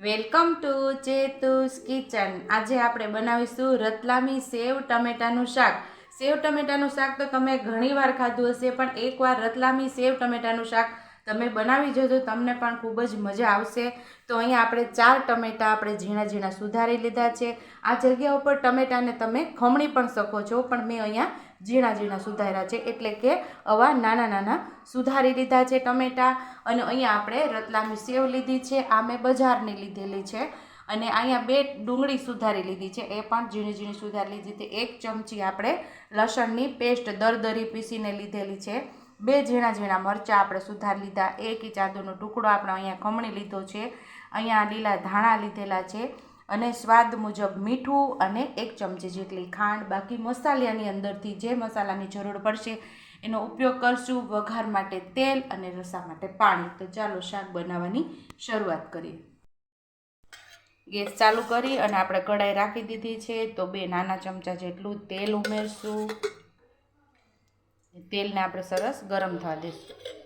Welcome to ચેતુસ kitchen. આજે આપણે બનાવીશું રતલામી સેવ ટમેટાનું શાક. સેવ ટમેટાનું શાક તો તમે ઘણીવાર ખાધું હશે, પણ એકવાર રતલામી સેવ ટમેટાનું શાક તમે બનાવી જોજો, તમને પણ ખૂબ જ મજા આવશે. તો અહીંયા આપણે ચાર ટમેટાં આપણે ઝીણા ઝીણા સુધારી લીધા છે. આ જગ્યા ઉપર ટમેટાને તમે ખમણી પણ શકો છો, પણ મેં અહીંયા ઝીણા ઝીણા સુધાર્યા છે. એટલે કે આવા નાના નાના સુધારી લીધા છે ટમેટા અને અહીંયા આપણે રતલામી સેવ લીધી છે. આ મેં બજારની લીધેલી છે. અને અહીંયા બે ડુંગળી સુધારી લીધી છે. એ પણ ઝીણી ઝીણી સુધારી લીધી હતી. એક ચમચી આપણે લસણની પેસ્ટ દરદરી પીસીને લીધેલી છે. બે ઝીણા ઝીણા મરચાં આપણે સુધારી લીધા. એક ઇંચ આદુનો ટુકડો આપણે અહીંયા ખમણી લીધો છે. અહીંયા લીલા ધાણા લીધેલા છે. અને સ્વાદ મુજબ મીઠું અને એક ચમચી જેટલી ખાંડ. બાકી મસાલાની અંદરથી જે મસાલાની જરૂર પડશે, એનો ઉપયોગ કરશું વઘાર માટે તેલ અને રસા માટે પાણી. તો ચાલો શાક બનાવવાની શરૂઆત કરીએ. ગેસ ચાલુ કરી અને આપણે કઢાઈ રાખી દીધી છે. તો બે નાના ચમચા જેટલું તેલ ઉમેરશું. તેલને આપણે સરસ ગરમ થવા દઈશું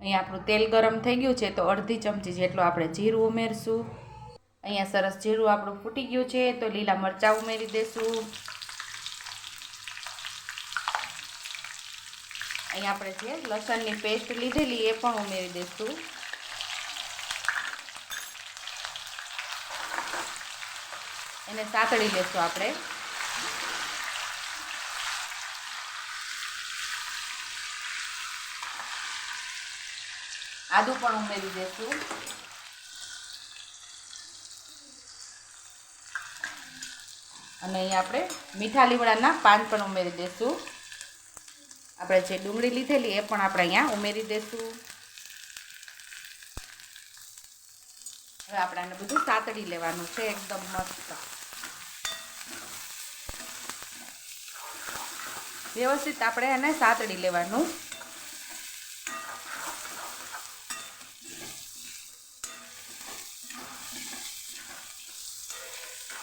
અહીંયા આપણું તેલ ગરમ થઈ ગયું છે તો અડધી ચમચી જેટલું આપણે જીરું ઉમેરશું. અહીંયા સરસ જીરું આપણું ફૂટી ગયું છે તો લીલા મરચાં ઉમેરી દઈશું અહીંયા આપણે જે લસણની પેસ્ટ લીધેલી એ પણ ઉમેરી દઈશું એને સાતળી લેશું આપણે. આદું પણ ઉમેરી દઈશું અને અહીંયા આપણે મીઠા લીમડાના પાન પણ ઉમેરી દઈશું આપણે જે ડુંગળી લીધેલી એ પણ આપણે અહીંયા ઉમેરી દઈશું હવે આપણે બધું સાતડી લેવાનું છે, એકદમ મસ્ત. વ્યવસ્થિત આપણે એને સાતડી લેવાનું.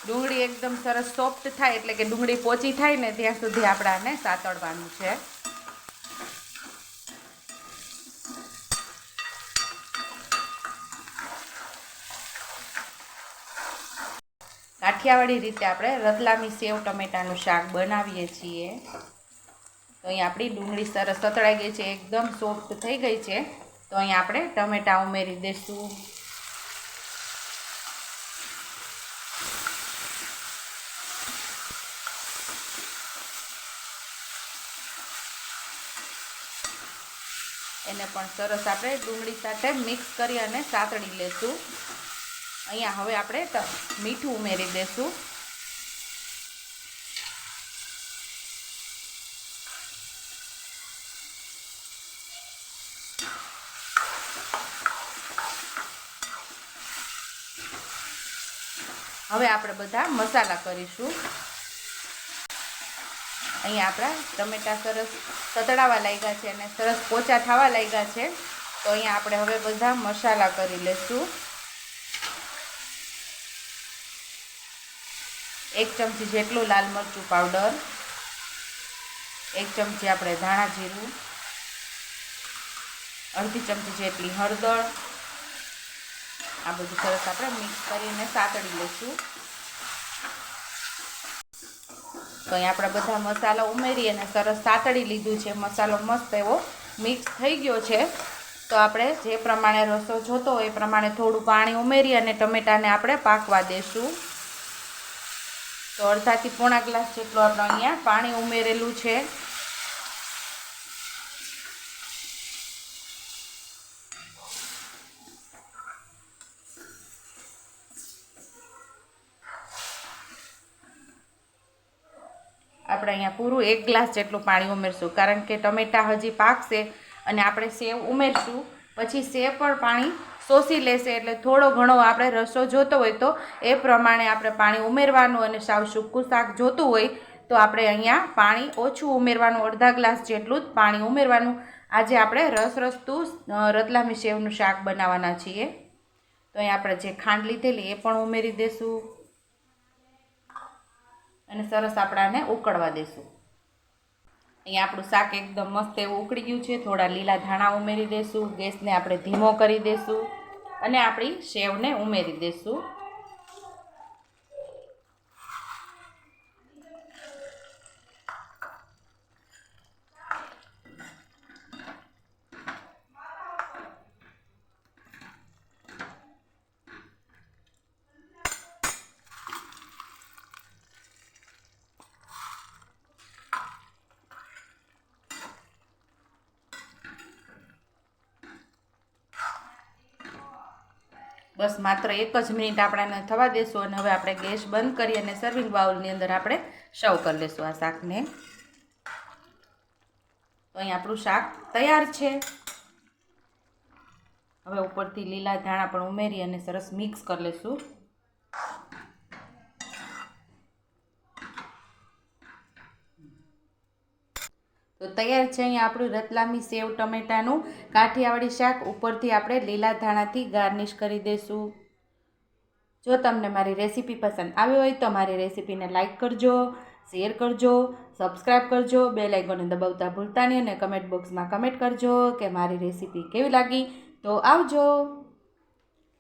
ડુંગળી એકદમ સરસ સોફ્ટ થાય એટલે કે ડુંગળી પોચી થાય ને ત્યાં સુધી આપણે આને સાતળવાનું છે. કાઠિયાવાડી રીતે આપણે રતલામી સેવ ટમેટાનું શાક બનાવીએ છીએ. તો અહીં આપણી ડુંગળી સરસ સતળાઈ ગઈ છે, એકદમ સોફ્ટ થઈ ગઈ છે. તો અહીં આપણે ટમેટાં ઉમેરી દઈશું એને પણ સરસ આપણે ડુંગળી સાથે મિક્સ કરી અને સાતળી લેશું. અહીંયા હવે આપણે મીઠું ઉમેરી દઈશું હવે આપણે બધા મસાલા કરીશું. અહીંયા આપણા ટમેટા સરસ સતડાવા લાગ્યા છે અને સરસ પોચા થવા લાગ્યા છે. તો અહીંયા આપણે હવે બધા મસાલા કરી લઈશું એક ચમચી જેટલું લાલ મરચું પાવડર, એક ચમચી આપણે ધાણા જીરું, અડધી ચમચી જેટલી હળદર. આ બધું સરસ આપણે મિક્સ કરીને સાતડી લઈશું તો અહીં આપણે બધા મસાલા ઉમેરી અને સરસ સાતળી લીધું છે. મસાલો મસ્ત એવો મિક્સ થઈ ગયો છે. તો આપણે જે પ્રમાણે રસો જોતો હોય એ પ્રમાણે થોડું પાણી ઉમેરી અને ટમેટાને આપણે પાકવા દેશું. તો અડધાથી પોણા ગ્લાસ જેટલું આપણે અહીંયા પાણી ઉમેરેલું છે. આપણે અહીંયા પૂરું એક ગ્લાસ જેટલું પાણી ઉમેરશું. કારણ કે ટમેટા હજી પાકશે અને આપણે સેવ ઉમેરશું. પછી સેવ પણ પાણી શોષી લેશે એટલે થોડો ઘણો આપણે રસો જોતો હોય તો એ પ્રમાણે આપણે પાણી ઉમેરવાનું અને સાવ સૂકું શાક જોતું હોય તો આપણે અહીંયા પાણી ઓછું ઉમેરવાનું, અડધા ગ્લાસ જેટલું જ પાણી ઉમેરવાનું. આજે આપણે રસ રસતું રતલામી સેવનું શાક બનાવવાના છીએ. તો અહીંયા આપણે જે ખાંડ લીધેલી એ પણ ઉમેરી દઈશું અને સરસ આપણાને ઉકળવા દઈશું અહીંયા આપણું શાક એકદમ મસ્ત એવું ઉકળી ગયું છે. થોડા લીલા ધાણા ઉમેરી દઈશું ગેસને આપણે ધીમો કરી દઈશું અને આપણી સેવને ઉમેરી દઈશું બસ માત્ર એક જ મિનિટ આપણાને થવા દેશું અને હવે આપણે ગેસ બંધ કરી અને સર્વિંગ બાઉલની અંદર આપણે સર્વ કરી લઈશું આ શાકને. તો અહીં આપણું શાક તૈયાર છે. હવે ઉપરથી લીલા ધાણા પણ ઉમેરી અને સરસ મિક્સ કરી લઈશું તો તૈયાર છે અહીંયા આપણું રતલામી સેવ ટમેટાનું કાઠિયાવાડી શાક. ઉપરથી આપણે લીલા ધાણાથી ગાર્નિશ કરી દઈશું. જો તમને મારી રેસીપી પસંદ આવી હોય તો મારી રેસીપીને લાઇક કરજો, શેર કરજો સબસ્ક્રાઈબ કરજો બે લાઇકોને દબાવતા ભૂલતા નહીં અને કમેન્ટ બોક્સમાં કમેન્ટ કરજો કે મારી રેસીપી કેવી લાગી. તો આવજો.